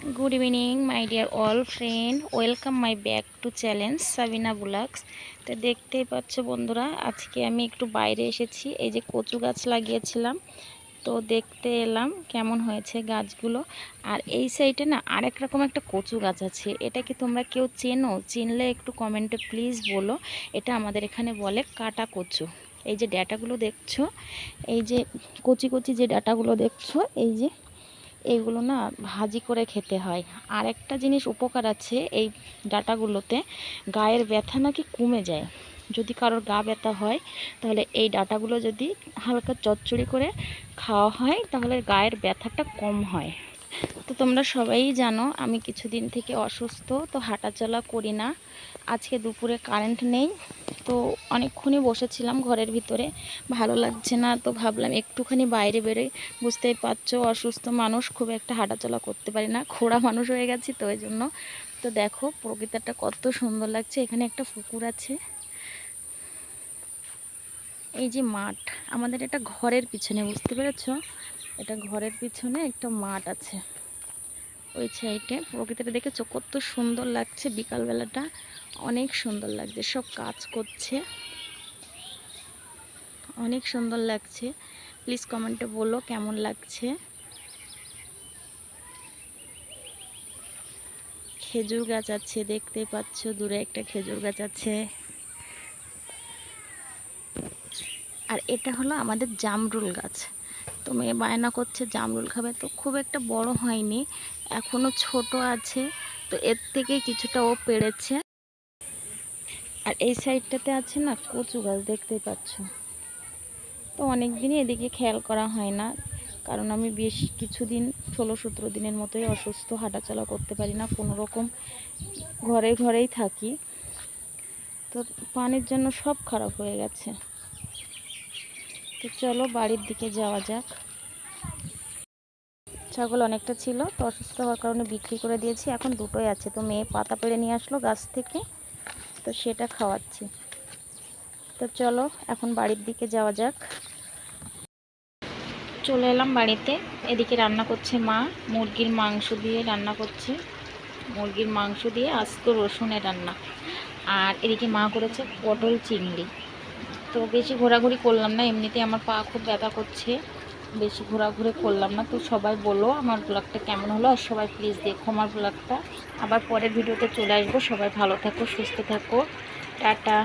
Good evening my dear all friend welcome my back to challenge Sabina বুলাক্স তো দেখতেই পাচ্ছ বন্ধুরা, আজকে আমি একটু বাইরে এসেছি। এই যে কচু গাছ লাগিয়েছিলাম, তো দেখতে এলাম কেমন হয়েছে গাছগুলো। আর এই সাইডে না আরেক রকম একটা কচু গাছ আছে। এটা কি তোমরা কেউ চেনো? চিনলে একটু কমেন্টে প্লিজ বলো। এটা আমাদের এখানে বলে কাটা কচু। এই যে ডাটাগুলো দেখছ? এই যে কচি কচি যে ডাটাগুলো দেখছ, এই যে এইগুলো না ভাজি করে খেতে হয়। আর একটা জিনিস উপকার আছে এই ডাটাগুলোতে, গায়ের ব্যথা নাকি কমে যায়। যদি কারোর গা ব্যথা হয়, তাহলে এই ডাটাগুলো যদি হালকা চচ্চড়ি করে খাওয়া হয়, তাহলে গায়ের ব্যথাটা কম হয়। তো তোমরা সবাই জানো, আমি কিছুদিন থেকে অসুস্থ, তো হাঁটাচলা করি না। আজকে দুপুরে কারেন্ট নেই। তো অনেকক্ষণই বসেছিলাম ঘরের ভিতরে। ভালো লাগছে না, তো ভাবলাম একটুখানি বাইরে বেরোই। বুঝতেই পারছ, অসুস্থ মানুষ, খুব একটা হাঁটাচলা করতে পারি না, খোড়া মানুষ হয়ে গেছি তো ওই জন্য তো দেখো, প্রকৃতিটা কত সুন্দর লাগছে, এখানে একটা পুকুর আছে। এই যে মাঠ, আমাদের এটা ঘরের পিছনে, বুঝতে পেরেছ? এটা ঘরের পিছনে একটা মাঠ আছে। ওই সাইডে প্রকৃতিটা দেখেছ কত সুন্দর লাগছে, বিকালবেলাটা অনেক সুন্দর লাগছে, সব কাজ করছে। অনেক সুন্দর লাগছে। প্লিজ কমেন্টে বলো কেমন লাগছে। খেজুর গাছ আছে, দেখতে পাচ্ছ, দূরে একটা খেজুর গাছ আছে। আর এটা হলো আমাদের জামরুল গাছ। তো মেয়ে বায়না করছে, জামরুল খাবে তো খুব একটা বড় হয়নি, এখনও ছোট আছে, তো এর থেকে কিছুটা ও পেরেছে। আর এই সাইডটাতে আছে না কচু গাছ দেখতেই পাচ্ছ? তো অনেক দিনই এদিকে খেয়াল করা হয় না, কারণ আমি বেশ কিছুদিন, ষোলো সতেরো দিনের মতোই অসুস্থ, হাঁটাচলা করতে পারি না, কোনো রকম ঘরে ঘরেই থাকি। তো পানির জন্য সব খারাপ হয়ে গেছে। তো চলো বাড়ির দিকে যাওয়া যাক। ছাগল অনেকটা ছিল, তো অসুস্থ হওয়ার কারণে বিক্রি করে দিয়েছি। এখন দুটোই আছে, তো মেয়ে পাতা পেড়ে নিয়ে আসলো গাছ থেকে, তো সেটা খাওয়াচ্ছি। তো চলো এখন বাড়ির দিকে যাওয়া যাক। চলে এলাম বাড়িতে, এদিকে রান্না করছে মা, মুরগির মাংস দিয়ে রান্না করছে। মুরগির মাংস দিয়ে আস্ত রসুনের রান্না। আর এদিকে মা করেছে পটল চিংড়ি। তো বেশি ঘোরাঘুরি করলাম না এমনিতে আমার পা খুব ব্যথা করছে। বেশি ঘোরাঘুরি করলাম না, তো সবাই বলো আমার ব্লগটা কেমন হলো আর সবাই প্লিজ দেখো আমার ব্লগটা আবার পরের ভিডিওতে চলে আসব, সবাই ভালো থাকো, সুস্থ থাকো, টাটা।